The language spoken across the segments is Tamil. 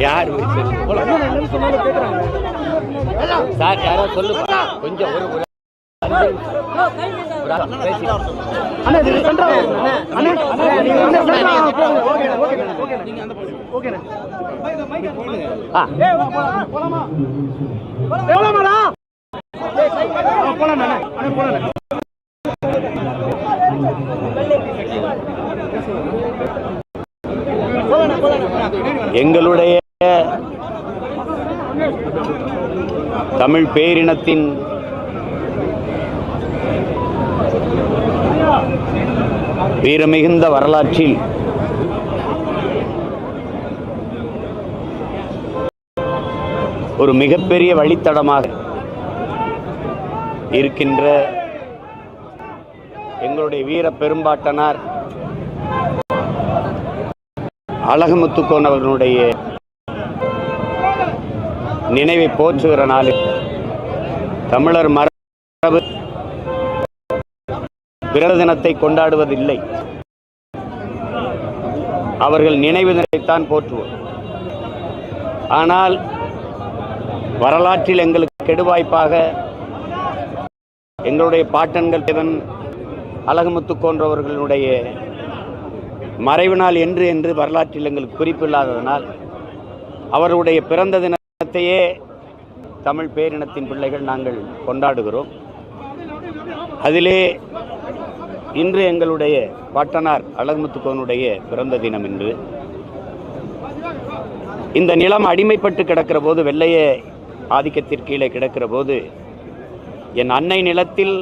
யார் சார் யாரோ சொல்லுப்பா கொஞ்சம் ஒரு ஒரு போலாம் போலாம் ஒரு ஆள் பேசி. ஆ எங்களுடைய தமிழ் பேரினத்தின் வீரமிகுந்த வரலாற்றில் ஒரு மிகப்பெரிய வழித்தடமாக இருக்கின்ற எங்களுடைய வீர பெரும்பாட்டனார் அழகமுத்துக்கோன் அவர்களுடைய நினைவை போற்றுகிற நாளில் தமிழர் மரபு பிறந்த தினத்தை கொண்டாடுவதில்லை. அவர்கள் நினைவு தினத்தைத்தான் போற்றுவோம். ஆனால் வரலாற்றில் எங்களுக்கு கெடுவாய்ப்பாக எங்களுடைய பாட்டன்கள் இவன் அழகுமுத்து போன்றவர்களுடைய மறைவு நாள் என்று என்று வரலாற்றில் எங்களுக்கு குறிப்பில்லாததனால் அவருடைய பிறந்த தினத்தையே தமிழ் பேரினத்தின் பிள்ளைகள் நாங்கள் கொண்டாடுகிறோம். அதிலே இன்று எங்களுடைய பாட்டனார் அழகுமுத்துக்கோனுடைய பிறந்த தினம் இன்று. இந்த நிலம் அடிமைப்பட்டு கிடக்கிற போது வெள்ளைய ஆதிக்கத்திற்கு கீழே கிடக்கிற போது என் அன்னை நிலத்தில்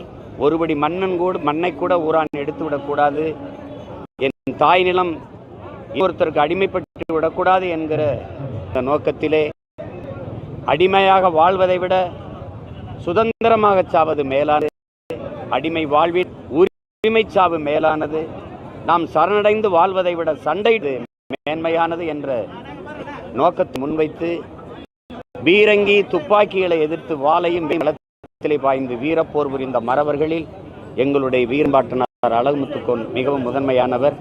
ஒருபடி மன்னன் கூட மண்ணை கூட ஊரான் எடுத்து விடக்கூடாது என் தாய் நிலம் ஒருத்தருக்கு அடிமைப்பட்டு விடக்கூடாது என்கிற இந்த நோக்கத்திலே அடிமையாக வாழ்வதை விட சுதந்திரமாக சாவது மேலானது. அடிமை வாழ்வில் உரிமை சாவு மேலானது. நாம் சரணடைந்து வாழ்வதை விட சண்டை மேன்மையானது என்ற நோக்கத்தை முன்வைத்து பீரங்கி துப்பாக்கிகளை எதிர்த்து வாளையும் களத்திலே பாய்ந்து வீரப்போர் புரிந்த மறவர்களில் எங்களுடைய வீரம்பாட்டனார் அழகுமுத்துக்கோன் மிகவும் முதன்மையானவர்.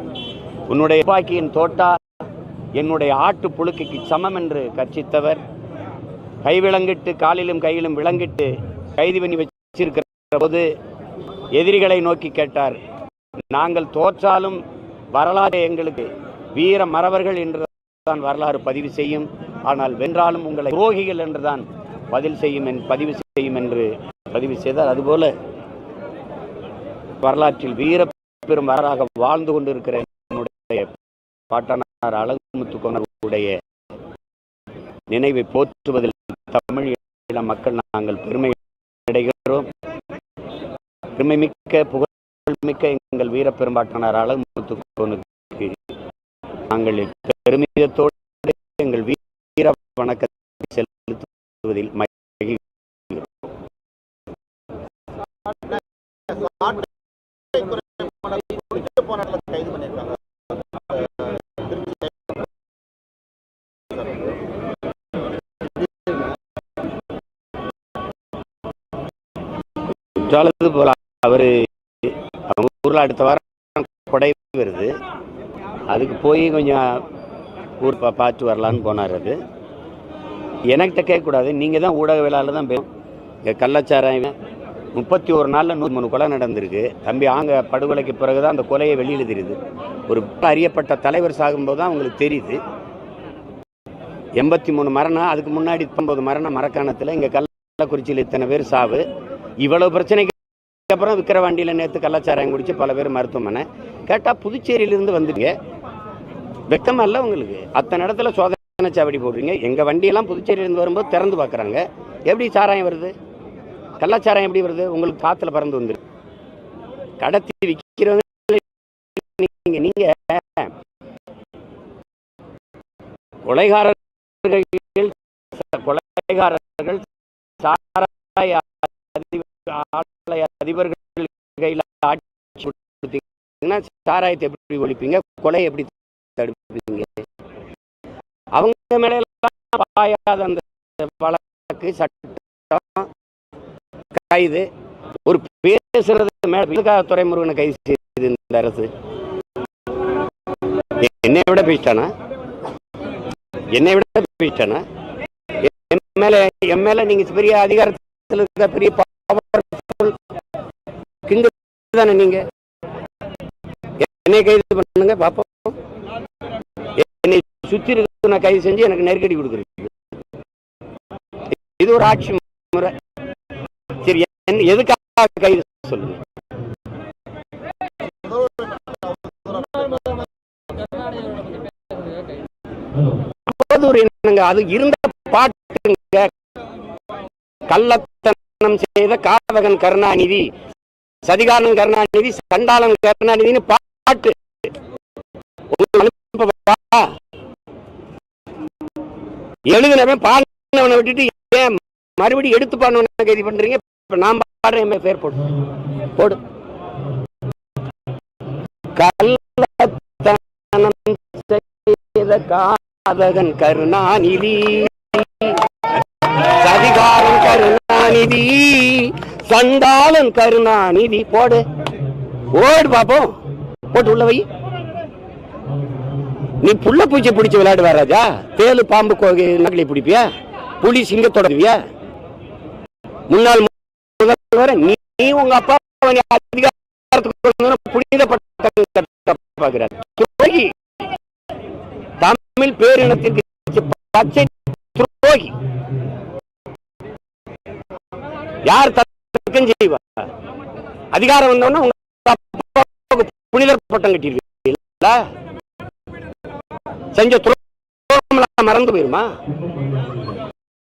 உன்னுடைய துப்பாக்கியின் தோட்டா என்னுடைய ஆட்டு புழுக்கைக்கு சமம் என்று கர்ச்சித்தவர் கை விளங்கிட்டு காலிலும் கையிலும் விளங்கிட்டு கைது பண்ணி வச்சிருக்கிற போது எதிரிகளை நோக்கி கேட்டார். நாங்கள் தோற்றாலும் வரலாறு எங்களுக்கு வீர மறவர்கள் என்றுதான் வரலாறு பதிவு செய்யும். ஆனால் வென்றாலும் உங்களை துரோகிகள் என்றுதான் பதில் செய்யும் பதிவு செய்யும் என்று பதிவு செய்தார். அதுபோல வரலாற்றில் வீர பெரும் வரலாறாக வாழ்ந்து கொண்டிருக்கிற என்னுடைய பாட்டனார் அழகுமுத்துக்கோனருடைய நினைவை போற்றுவதில் தமிழ் மக்கள் நாங்கள் பெருமை அடைகிறோம். பெருமைமிக்க புகழ்மிக்க எங்கள் வீர பெரும்பாட்டனார் அழகுமுத்துக்கோனுக்கு நாங்கள் பெருமிதத்தோடு எங்கள் வீர வணக்கத்தை செலுத்துவதில் மகிழ்கிறோம். போல அவர் அவங்க ஊரில் அடுத்த வாரம் கொடை வருது. அதுக்கு போய் கொஞ்சம் ஊர் பா பார்த்து வரலான்னு போனார் அது. எனக்கிட்ட கேட்கக்கூடாது. நீங்கள் தான் ஊடகவியலாளர் தான் பேரும் இங்கே கள்ளச்சாராயம் முப்பத்தி ஒரு நாளில் நூற்றி மூணு கொலை நடந்திருக்கு. தம்பி ஆங்க படுகொலைக்கு பிறகு தான் அந்த கொலையை வெளியில் தெரியுது. ஒரு அறியப்பட்ட தலைவர் சாகும்போது தான் அவங்களுக்கு தெரியுது. எண்பத்தி மூணு மரணம் அதுக்கு முன்னாடி பத்தொம்பது மரணம் மரக்காணத்தில் இங்கே கள்ளக்குறிச்சியில் இத்தனை பேர் சாவு. இவ்வளவு பிரச்சனைக்கு அப்புறம் விக்கிரவாண்டியில் நேற்று கள்ளச்சாராயம் குடிச்சு பல பேர் மருத்துவமனை. கேட்டால் புதுச்சேரியிலிருந்து வந்துடுங்க வெக்கமா இல்லை உங்களுக்கு? அத்தனை இடத்துல சோதனை சாவடி போடுறீங்க. எங்கள் வண்டியெல்லாம் புதுச்சேரியிலேருந்து வரும்போது திறந்து பார்க்குறாங்க எப்படி சாராயம் வருது? கள்ளச்சாராயம் எப்படி வருது? உங்களுக்கு காற்றுல பறந்து வந்துரு. கடத்தி விற்கிறவங்க நீங்கள் நீங்க. கொலைகாரர்கள் கொலைகாரர்கள் சாராய அதிப- அதிபர்கள் கையில் ஆட்சி கொடுத்தீங்கன்னா சாராயத்தை எப்படி ஒழிப்பீங்க? கொலை எப்படி தடுப்பீங்க? அவங்க மேல பாயாத அந்த வழக்கு சட்டம் கைது. ஒரு பேசுறது மேல துறைமுருகனை கைது செய்து இந்த அரசு. என்னை விட பேசிட்டானா? என்னை விட பேசிட்டானா? என் மேல நீங்க பெரிய அதிகாரத்தில் இருக்க பெரிய பவர்ஃபுல் கிங்கு தானே நீங்க? என்னை கைது பண்ணுங்க பார்ப்போம் என்னை சுத்தி இருக்க நான் கைது செஞ்சு எனக்கு நெருக்கடி கொடுக்குறது இது ஒரு ஆட்சி முறை. சரி எதுக்காக கைது சொல்லுங்க? அது இருந்த பாட்டுங்க. கள்ளத்தனம் செய்த காவகன் கருணாநிதி சதிகாரன் கருணாநிதி சண்டாளன் கருணாநிதினு பாட்டு. எழுதினவன் பாடினவனை விட்டுட்டு ஏன் மறுபடியும் எடுத்து பாடணும் கைது பண்றீங்க? இப்ப நான் பாடுறேன் பேர் போடு. போடு. கள்ளத்தனம் செய்த காதகன் கருணாநிதி. அதிகாரம் கருணாநிதி. சண்டாளன் கருணாநிதி போடு. ஓடு பாப்போம். போட்டு உள்ள வை. நீ புள்ள பூச்சி பிடிச்சி விளையாடுவா ராஜா. தேலு பாம்பு நகலை பிடிப்பியா? புலி சிங்கத்தோட வியா முன்னாள் முதல்வர் நீ உங்க அப்பா அவனை அதிகாரத்துக்கு தமிழ் பேரினத்திற்கு பச்சை துரோகி. யார் தற்கும் செய்வா? அதிகாரம் வந்தோன்னா உங்க புனிதர் பட்டம் கட்டியிருக்கீங்களா செஞ்ச துரோகம் மறந்து போயிருமா?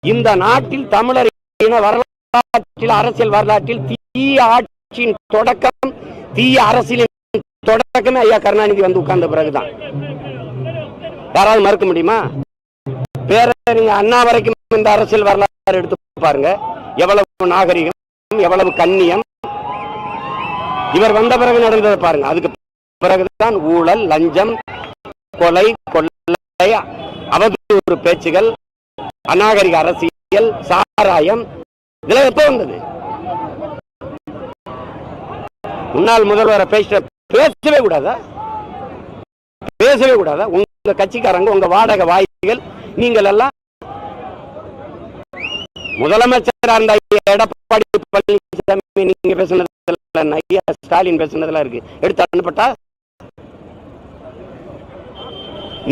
இந்த நாட்டில் தமிழர் இன வரலாற்றில் அரசியல் வரலாற்றில் தீய ஆட்சியின் தொடக்கம் தீய அரசியலின் தொடக்கமே ஐயா கருணாநிதி வந்து உட்கார்ந்த பிறகுதான். யாராவது மறுக்க முடியுமா? பேரறிஞர் அண்ணா வரைக்கும் இந்த அரசியல் வரலாறு எடுத்து பாருங்க. எவ்வளவு நாகரிகம் எவ்வளவு கண்ணியம். இவர் வந்த பிறகு நடந்ததை பாருங்க. அதுக்கு பிறகுதான் ஊழல் லஞ்சம் கொலை கொள்ளை அவதூறு பேச்சுகள் அநாகரிக அரசியல் சாராயம். இதெல்லாம் எப்போ வந்தது? முன்னாள் முதல்வரை பேச பேசவே கூடாதா? பேசவே கூடாதா? உங்க கட்சிக்காரங்க உங்க வாடகை வாய்கள் நீங்கள் எல்லாம் முதலமைச்சரா இருந்த ஐயா எடப்பாடி பழனிசாமி நீங்க பேசினதுல ஐயா ஸ்டாலின் பேசுனதெல்லாம் இருக்கு. எடுத்து அனுப்பட்டா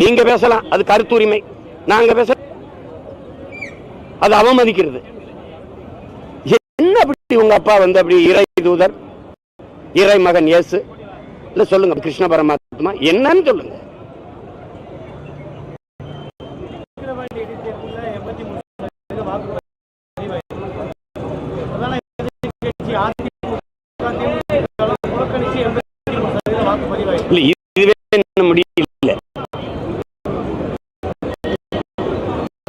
நீங்க பேசலாம். அது கருத்துரிமை. நாங்க பேச அது அவமதிக்கிறது. என்ன அப்படி உங்க அப்பா வந்து அப்படி இறை தூதர் இறை மகன் இயேசு? இல்ல சொல்லுங்க கிருஷ்ண பரமாத்மா. என்னன்னு சொல்லுங்க. இல்ல இதுவே முடியல.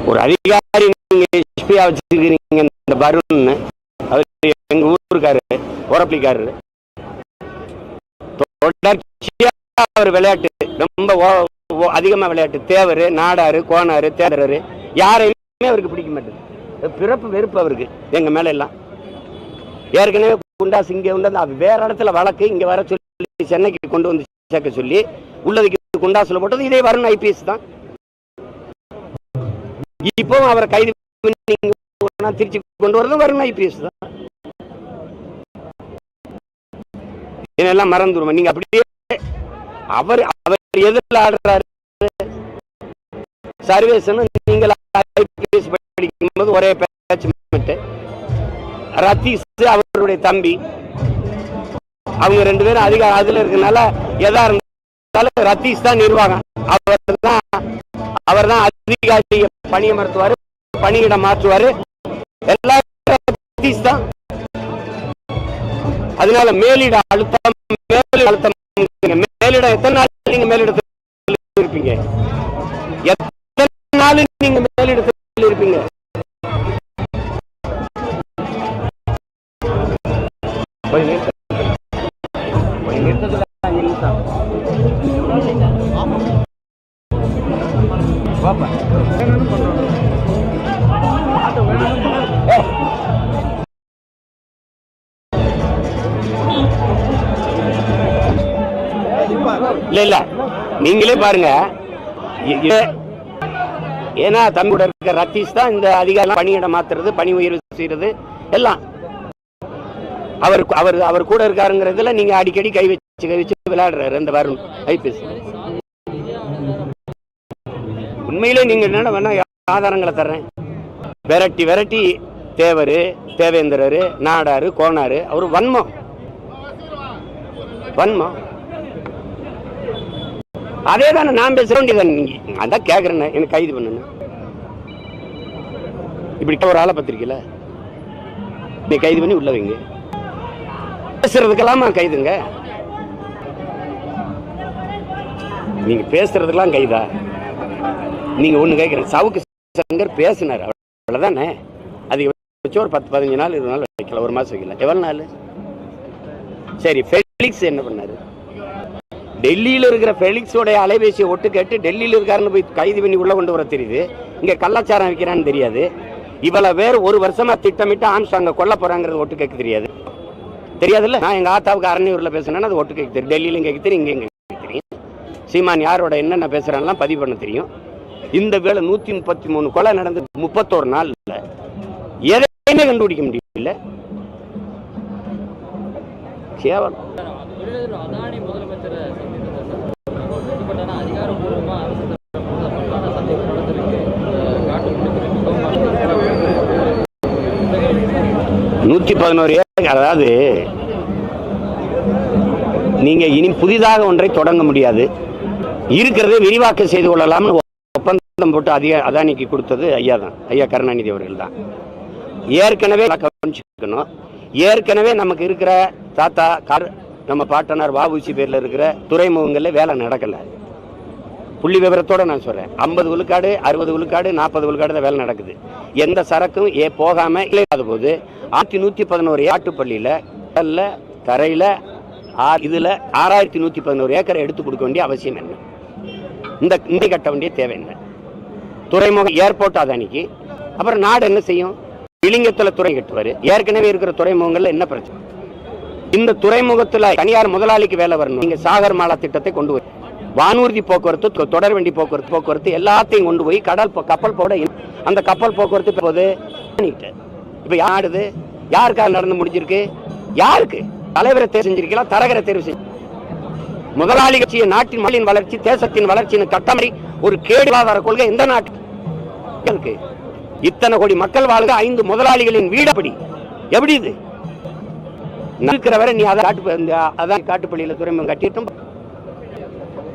ஒரு அதிகாரி நீங்க எஸ்பியா வச்சிருக்கிறீங்க இந்த வருண் அவர் எங்க ஊருக்காரு உரப்பிக்காரரு தொடர்ச்சியா அவர் விளையாட்டு ரொம்ப ஓ- ஓ- அதிகமா விளையாட்டு. தேவர் நாடாரு கோனாரு தேடரரு யாரையுமே அவருக்கு பிடிக்க மாட்டேது. பிறப்பு வெறுப்பு அவருக்கு எங்க மேல எல்லாம் ஏற்கனவே குண்டாஸ் இங்க உண்டு வேற இடத்துல வழக்கு இங்க வர சொல்லி சென்னைக்கு கொண்டு வந்து சேர்க்க சொல்லி உள்ளதுக்கு குண்டாசுல போட்டது இதே வருண் ஐபிஎஸ் தான். இப்போ அவரை கைது கொண்டு திருச்சி கொண்டு வரது வருண் ஐபிஎஸ் தான். இதெல்லாம் மறந்துருமா? நீங்க அப்படியே அவர் அவர் எதிரில் ஆடுறாரு. சர்வேசன் நீங்கள் ஐபிஎஸ் படிக்கும்போது ஒரே பேச்சு ரத்தீஷ் அவருடைய தம்பி. அவங்க ரெண்டு பேரும் அதிக அதுல இருக்கனால எதா இருந்தாலும் ரத்தீஷ் தான் நிர்வாகம். அவர் தான் அவர் தான் அதிகாரி பணியமர்த்துவாரு பணியிடம் மாற்றுவாரு. எல்லா ரத்தீஷ் தான். அதனால மேலிட அழுத்தம் மேலிட அழுத்தம். மேலிடம் எத்தனை நாள் நீங்க மேலிடத்தில் நீங்களே பாருங்க. ஏன்னா தம்பியோட இருக்க ரத்தீஷ் தான் இந்த அதிகாரம் பணியிடம் மாத்துறது பணி உயர்வு செய்யறது எல்லாம். அவர் அவர் அவர் கூட இருக்காருங்கிறதுல நீங்க அடிக்கடி கை வச்சு கை வச்சு விளையாடுறாரு இந்த வருண் ஐபிஎஸ். உண்மையிலே நீங்க என்ன வேணா ஆதாரங்களை தர்றேன். விரட்டி விரட்டி தேவர் தேவேந்திரர் நாடாரு கோனாரு அவர் வன்மம். வன்மம். அதே தானே நான் பேசுகிறேன் வேண்டியதான் நீங்கள் அதான் கேட்குறேன் எனக்கு கைது பண்ணுன்னு. இப்படி ஒரு ஆளை பத்திரிக்கையில் நீ கைது பண்ணி உள்ள வைங்க. பேசுறதுக்கெல்லாமா கைதுங்க? நீங்க பேசுறதுக்கெல்லாம் கைதா? நீங்க ஒண்ணு கேட்குறேன் சவுக்கு சங்கர் பேசினார் அவ்வளவுதானே? அது வச்சு ஒரு பத்து பதினஞ்சு நாள் இருபது நாள் வைக்கல ஒரு மாசம் வைக்கல. எவ்வளவு நாள்? சரி ஃபெலிக்ஸ் என்ன பண்ணாரு? டெல்லியில் இருக்கிற ஃபெலிக்ஸோடைய அலைபேசியை ஒட்டு கேட்டு டெல்லியில் இருக்காருன்னு போய் கைது பண்ணி உள்ளே கொண்டு வர தெரியுது. இங்கே கள்ளச்சாரம் வைக்கிறான்னு தெரியாது. இவ்வளோ பேர் ஒரு வருஷமாக திட்டமிட்டு ஆம்ஸ்டாங்க கொல்ல போகிறாங்கிறது ஒட்டு கேட்க தெரியாது. தெரியாதுல்ல? நான் எங்கள் ஆத்தாவுக்கு அரணியூரில் பேசுனேன்னா அது ஒட்டு கேட்க தெரியும். டெல்லியிலும் கேட்க தெரியும் இங்கே கேட்க தெரியும். சீமான் யாரோட என்னென்ன பேசுகிறான்லாம் பதிவு பண்ண தெரியும். இந்த வேலை நூற்றி முப்பத்தி மூணு கொலை நடந்து முப்பத்தோரு நாளில். எதையுமே கண்டுபிடிக்க முடியல? கேவலம். நூற்றி பதினோரு ஏக்கர் அதாவது நீங்க இனி புதிதாக ஒன்றை தொடங்க முடியாது. இருக்கிறதே விரிவாக்கம் செய்து கொள்ளலாம்னு ஒப்பந்தம் போட்டு அதிக அதானிக்கு கொடுத்தது ஐயா தான் ஐயா கருணாநிதி அவர்கள் தான். ஏற்கனவே கவனிச்சுக்கணும். ஏற்கனவே நமக்கு இருக்கிற தாத்தா கார் நம்ம பாட்டனார் வாபூசி பேர்ல இருக்கிற துறைமுகங்களில் வேலை நடக்கல. புள்ளி விவரத்தோட நான் சொல்கிறேன் ஐம்பது விழுக்காடு அறுபது விழுக்காடு நாற்பது விழுக்காடு தான் வேலை நடக்குது. எந்த சரக்கும் ஏ போகாமல் இல்லாத போது ஆயிரத்தி நூற்றி பதினோரு ஆட்டுப்பள்ளியில் கடலில் தரையில் ஆ- இதில் ஆறாயிரத்தி நூற்றி பதினோரு ஏக்கரை எடுத்து கொடுக்க வேண்டிய அவசியம் என்ன? இந்த இந்த கட்ட வேண்டிய தேவை என்ன? துறைமுகம் ஏர்போர்ட் அதானிக்கு. அப்புறம் நாடு என்ன செய்யும்? இளிங்கத்தில் துறை கட்டுவார். ஏற்கனவே இருக்கிற துறைமுகங்களில் என்ன பிரச்சனை? இந்த துறைமுகத்தில் தனியார் முதலாளிக்கு வேலை வரணும். நீங்கள் சாகர் மாலா திட்டத்தை கொண்டு போய் வானூர்தி போக்குவரத்து தொடர் வண்டி போக்குவரத்து போக்குவரத்து எல்லாத்தையும் கொண்டு போய் கடல் கப்பல் போட அந்த கப்பல் போக்குவரத்து போது பண்ணிட்டு. இப்ப யாருது யாருக்காக நடந்து முடிஞ்சிருக்கு? யாருக்கு? தலைவரை தேர்வு செஞ்சிருக்கலாம் தரகரை தேர்வு செஞ்சு முதலாளி கட்சியை நாட்டின் மக்களின் வளர்ச்சி தேசத்தின் வளர்ச்சியின் கட்டமை ஒரு கேடுவாதார கொள்கை எந்த நாட்டுக்கு இத்தனை கோடி மக்கள் வாழ்க ஐந்து முதலாளிகளின் வீடு அப்படி எப்படி இது? இருக்கிற வரை நீ அதை காட்டு இந்த அதான் காட்டுப்பள்ளியில துறைமுகம் கட்டிட்டும்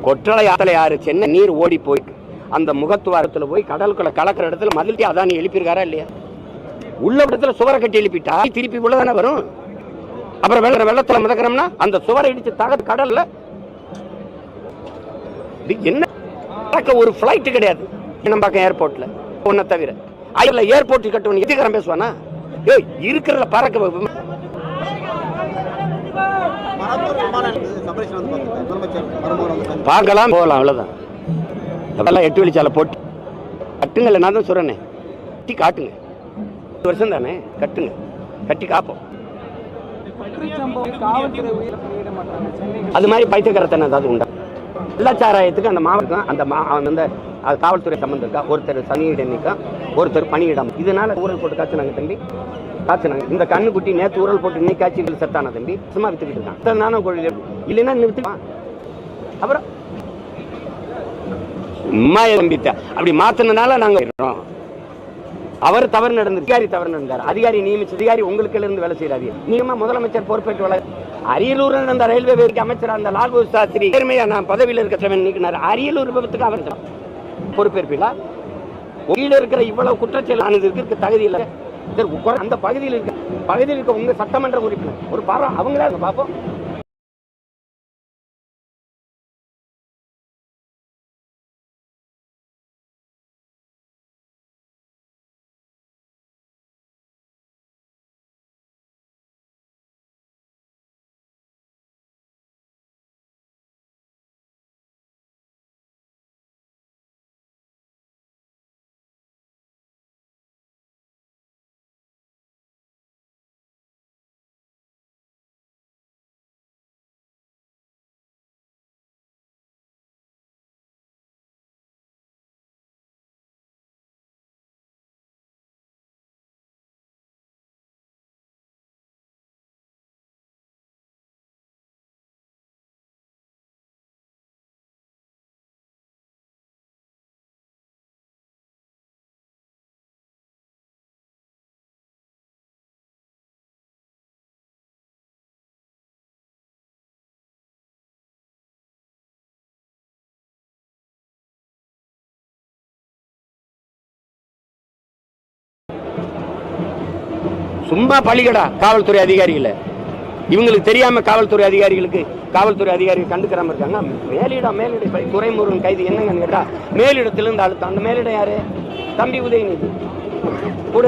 கொற்றலை ஆத்தலை ஆறு சென்னை நீர் ஓடி போய் அந்த முகத்துவாரத்தில் போய் கடலுக்குள்ள கலக்கிற இடத்துல மதில்ட்டி அதானி எழுப்பியிருக்காரா இல்லையா? உள்ள இடத்துல சுவரை கட்டி எழுப்பிட்டா திருப்பி உள்ளதானே வரும்? அப்புறம் வெள்ள வெள்ளத்தில் மிதக்கிறோம்னா அந்த சுவரை இடிச்சு தகத்து கடல்ல. இது என்ன? ஒரு ஃப்ளைட்டு கிடையாது. பக்கம் ஏர்போர்ட்டில் ஒன்றை தவிர. அதில் ஏர்போர்ட் கட்டணும் எதுக்கிறேன் பேசுவானா? ஏய் இருக்கிறத பறக்க பார்க்கலாம். போகலாம் அவ்வளவுதான். அதெல்லாம் எட்டு வழிச்சாலை போட்டு கட்டுங்கல்ல நான் தான் சொல்றேனே. கட்டி காட்டுங்க. பத்து வருஷம் தானே கட்டுங்க. கட்டி காப்போம். அது மாதிரி பைத்தியக்காரத்தனை ஏதாவது உண்டா? வெள்ளாச்சாராயத்துக்கு அந்த மாவட்டம் அந்த மா அந்த அது காவல்துறை சம்மந்தம் இருக்கா? ஒருத்தர் சனியிடம் நிற்கும் ஒருத்தர் பணியிடம். இதனால ஊரல் போட்டு காய்ச்சினாங்க தம்பி. காய்ச்சினாங்க இந்த கண்ணுக்குட்டி நேற்று ஊரல் போட்டு நீ காய்ச்சி செத்தானா தம்பி? சும்மா வித்துக்கிட்டு இருக்கான். நானும் கோழி இல்லைன்னா நீ அப்புறம்? சும்மா நம்பித்த அப்படி மாத்தினால நாங்க அவர் தவறு நடந்து அதிகாரி தவறு நடந்தார். அதிகாரி நியமிச்ச அதிகாரி உங்களுக்கு இருந்து வேலை செய்யறாரு நீங்க முதலமைச்சர் பொறுப்பேற்று வள அரியலூர் நடந்த ரயில்வே வேலைக்கு அமைச்சர் அந்த லால்பூர் சாஸ்திரி நேர்மையா நான் பதவியில் இருக்கிறவன் நீக்கினார். அரியலூர் விபத்துக்கு அவர் பொறுப்பேற்பீங்களா? உயிரில் இருக்கிற இவ்வளவு குற்றச்செயல் ஆனது தகுதி இல்லை. அந்த பகுதியில் இருக்க பகுதியில் இருக்க உங்க சட்டமன்ற உறுப்பினர். ஒரு பாரா அவங்களா பார்ப்போம். சும்மா பழிகடா காவல்துறை அதிகாரிகளை. இவங்களுக்கு தெரியாம காவல்துறை அதிகாரிகளுக்கு காவல்துறை அதிகாரிகள் கண்டுக்கிறாம இருக்காங்க. மேலிடம் மேலிட துறைமுருகன் துரைமுருகன் கைது. என்னங்கன்னு கேட்டா மேலிடத்திலிருந்து அழுத்தம் அந்த மேலிடம் யாரு? தம்பி உதயநிதி. கூட